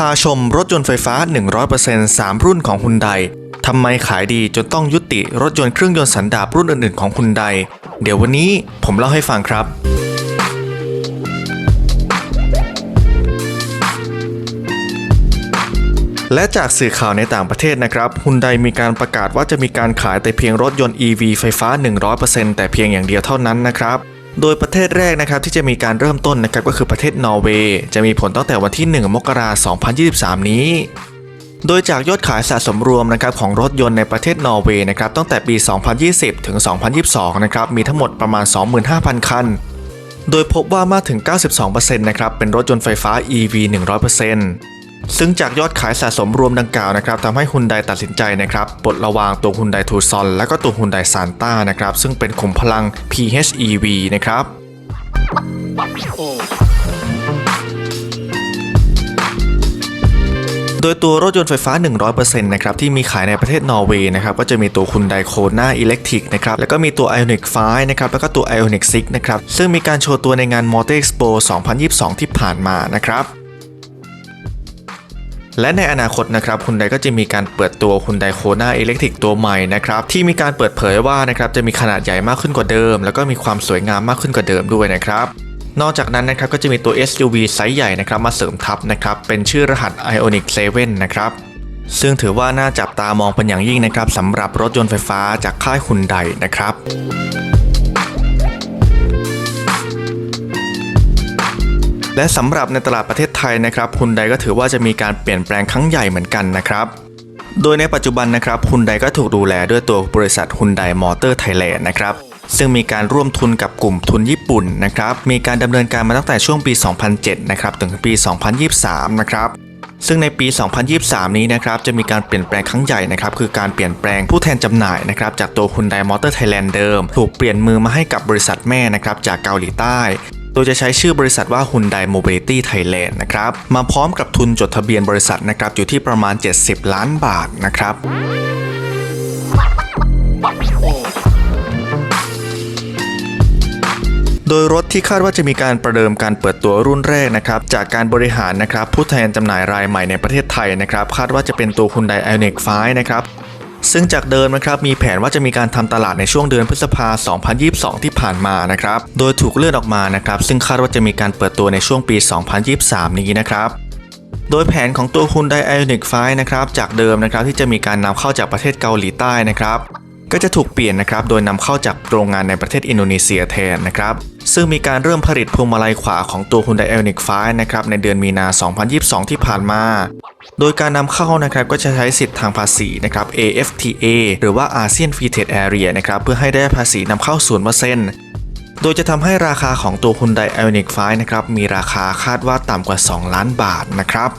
พาชมรถยนต์ไฟฟ้า 100% 3 รุ่นของฮุนไดทำไมขายดีจนต้องยุติรถยนต์เครื่องยนต์สันดาปรุ่นอื่นๆของฮุนไดเดี๋ยววันนี้ผมเล่าให้ฟังครับและจากสื่อข่าวในต่างประเทศนะครับฮุนไดมีการประกาศว่าจะมีการขายแต่เพียงรถยนต์ EV ไฟฟ้า 100%แต่เพียงอย่างเดียวเท่านั้นนะครับ โดยประเทศแรกนะครับที่จะมีการเริ่มต้นนะครับก็คือประเทศนอร์เวย์จะมีผลตั้งแต่วันที่ 1 มกราคม 2023 นี้ โดยจากยอดขายสะสมรวมนะครับของรถยนต์ในประเทศนอร์เวย์นะครับตั้งแต่ปี 2020 ถึง 2022 นะครับมีทั้งหมดประมาณ 25,000 คัน โดยพบว่ามากถึง 92%นะครับเป็นรถยนต์ไฟฟ้า EV 100% ซึ่งจากยอดขายสะสมรวมดังกล่าวนะครับทำให้ฮุนไดตัดสินใจนะครับปลดระวางตัวฮุนไดทูซอนและก็ตัวฮุนไดซานต้านะครับซึ่งเป็นขุมพลัง PHEV นะครับโดยตัวรถยนต์ไฟฟ้า 100%นะครับที่มีขายในประเทศนอร์เวย์นะครับก็จะมีตัวคุณไดโคนาอิเล็กทริกนะครับแล้วก็มีตัว Ionic 5นะครับแล้วก็ตัว Ionic 6นะครับซึ่งมีการโชว์ตัวในงาน Motor Expo 2022 ที่ผ่านมานะครับ และในอนาคตนะครับคุณไดก็จะมีการเปิดตัวคุณไดโคนาอิเล็กทริกตัวใหม่นะครับที่มีการเปิดเผยว่านะครับจะมีขนาดใหญ่มากขึ้นกว่าเดิม แล้วก็มีความสวยงามมากขึ้นกว่าเดิมด้วยนะครับนอกจากนั้นนะครับก็จะมีตัว SUV ไซส์ใหญ่นะครับมาเสริมทับนะครับเป็นชื่อรหัส Ionic 7 นะครับซึ่งถือว่าน่าจับตามองเป็นอย่างยิ่งนะครับสำหรับรถยนต์ไฟฟ้าจากค่ายฮุนไดนะครับและสำหรับในตลาดประเทศไท ยนะครับฮุนไดก็ถือว่าจะมีการเปลี่ยนแปลงครั้งใหญ่เหมือนกันนะครับโดยในปัจจุบันนะครับฮุนไดก็ถูกดูแลด้วยตัวบริษัทฮุนไดมอเตอร์ไทยแลนด์นะครับซึ่งมีการร่วมทุนกับกลุ่มทุนญี่ปุ่นนะครับมีการดำเนินการมาตั้งแต่ช่วงปี 2007 นะครับถึงปี 2023 นะครับซึ่งในปี 2023 นี้นะครับจะมีการเปลี่ยนแปลงครั้งใหญ่นะครับคือการเปลี่ยนแปลงผู้แทนจำหน่ายนะครับจากตัว Hyundai Motor Thailand เดิม ถูกเปลี่ยนมือมาให้กับบริษัทแม่นะครับจากเกาหลีใต้ โดยจะใช้ชื่อบริษัทว่า Hyundai Mobility Thailand นะครับ มาพร้อมกับทุนจดทะเบียนบริษัทนะครับอยู่ที่ประมาณ 70 ล้านบาทนะครับโดยรถที่คาดว่าจะมีการประเดิมการเปิดตัวรุ่นแรกนะครับจากการบริหารนะครับผู้แทนจำหน่ายรายใหม่ในประเทศไทยนะครับคาดว่าจะเป็นตัว Hyundai Ioniq 5นะครับ ซึ่งจากเดิมนะครับมีแผนว่าจะมีการทำตลาดในช่วงเดือนพฤษภา 2022 ที่ผ่านมานะครับ โดยถูกเลื่อนออกมานะครับ ซึ่งคาดว่าจะมีการเปิดตัวในช่วงปี 2023 นี้นะครับโดยแผนของตัว Hyundai Ioniq 5นะครับจากเดิมนะครับที่จะมีการนำเข้าจากประเทศเกาหลีใต้นะครับ ก็จะถูกเปลี่ยนนะครับโดยนำเข้าจากโรงงานในประเทศอินโดนีเซียแทนนะครับซึ่งมีการเริ่มผลิตพวงมาลัยขวาของตัว Hyundai Ioniq 5นะครับในเดือนมีนา 2022 ที่ผ่านมา โดยการนำเข้านะครับก็จะใช้สิทธิ์ทางภาษีนะครับ AFTA หรือว่า ASEAN Free Trade Area นะครับเพื่อให้ได้ภาษีนำเข้า0%โดยจะทำให้ราคาของตัว Hyundai Ioniq 5นะครับมีราคาคาดว่าต่ำกว่า 2 ล้านบาทนะครับ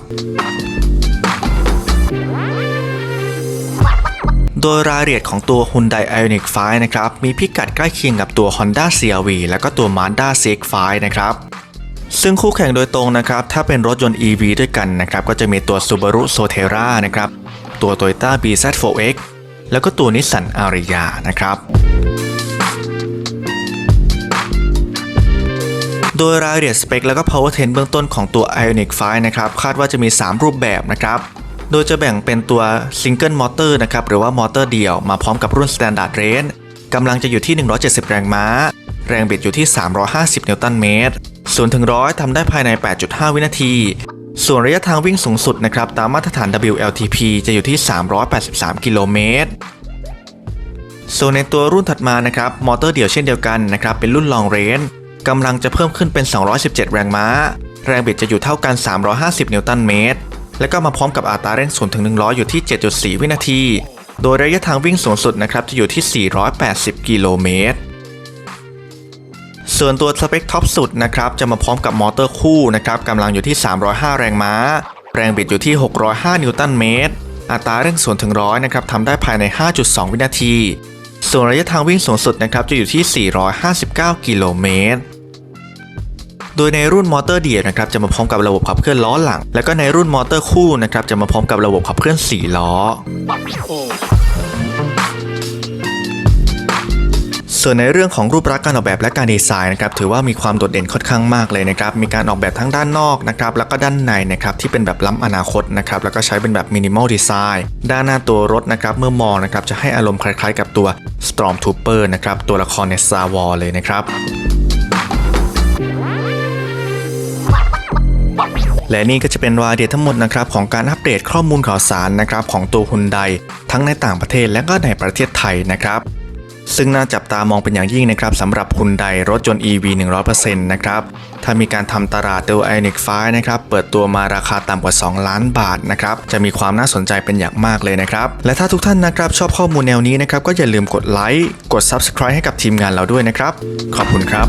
โดยรายละเอียดของตัว Hyundai Ioniq 5 นะครับ มีพิกัดใกล้เคียงกับตัว Honda CR-V และก็ตัว Mazda CX-5 นะครับซึ่งคู่แข่งโดยตรงนะครับ ถ้าเป็นรถยนต์ EV ด้วยกันนะครับ ก็จะมีตัว Subaru Solterra นะครับ ตัว Toyota BZ4X แล้วก็ตัว Nissan Ariya นะครับโดยรายละเอียดสเปค แล้วก็ powertrain เบื้องต้นของตัว Ioniq 5 นะครับ คาดว่าจะมี 3 รูปแบบนะครับ โดยจะแบ่งเป็นตัว Single Motor นะครับหรือว่ามอเตอร์เดี่ยวมาพร้อมกับรุ่น Standard Range กำลังจะอยู่ที่ 170 แรงม้า แรงบิดอยู่ที่ 350 นิวตันเมตร0ถึง100ทำได้ภายใน 8.5 วินาที ส่วนระยะทางวิ่งสูงสุดนะครับตามมาตรฐาน WLTP จะอยู่ที่ 383 กิโลเมตรส่วนในตัวรุ่นถัดมานะครับมอเตอร์เดี่ยวเช่นเดียวกันนะครับเป็นรุ่น Long Range กำลังจะเพิ่มขึ้นเป็น 217 แรงม้า แรงบิดจะอยู่เท่ากัน 350 นิวตันเมตร และก็มาพร้อมกับอัตราเร่ง0ถึง100 อยู่ที่ 7.4 วินาที โดยระยะทางวิ่งสูงสุดนะครับจะอยู่ที่ 480 กิโลเมตร ส่วนตัวสเปคท็อปสุดนะครับจะมาพร้อมกับมอเตอร์คู่นะครับกำลังอยู่ที่ 305 แรงม้า แรงบิดอยู่ที่ 605 นิวตันเมตร อัตราเร่ง0ถึง100 นะครับทำได้ภายใน 5.2 วินาที ส่วนระยะทางวิ่งสูงสุดนะครับจะอยู่ที่ 459 กิโลเมตร โดยในรุ่นมอเตอร์เดี่ยวนะครับจะมาพร้อมกับระบบขับเคลื่อนล้อหลัง แล้วก็ในรุ่นมอเตอร์คู่นะครับจะมาพร้อมกับระบบขับเคลื่อน4ล้อสส่วนในเรื่องของรูปลักษณ์การออกแบบและการดีไซน์นะครับถือว่ามีความโดดเด่นค่อนข้างมากเลยนะครับมีการออกแบบทั้งด้านนอกนะครับแล้วก็ด้านในนะครับที่เป็นแบบล้ำอนาคตนะครับแล้วก็ใช้เป็นแบบมินิมอลดีไซน์ด้านหน้าตัวรถนะครับเมื่อมองนะครับจะให้อารมณ์คล้ายๆ กับตัว Stormtrooper นะครับตัวละครใน Star Wars เลยนะครับ และนี่ก็จะเป็นรายละเอียดทั้งหมดนะครับของการอัปเดตข้อมูลข่าวสารนะครับของตัวฮุนไดทั้งในต่างประเทศและก็ในประเทศไทยนะครับซึ่งน่าจับตามองเป็นอย่างยิ่งนะครับสำหรับฮุนไดรถยนต์ EV 100%นะครับ ถ้ามีการทำตลาดตัว Ioniq 5นะครับ เปิดตัวมาราคาต่ำกว่า 2 ล้านบาทนะครับ จะมีความน่าสนใจเป็นอย่างมากเลยนะครับ และถ้าทุกท่านนะครับชอบข้อมูลแนวนี้นะครับ ก็อย่าลืมกดไลค์ กด Subscribe ให้กับทีมงานเราด้วยนะครับ ขอบคุณครับ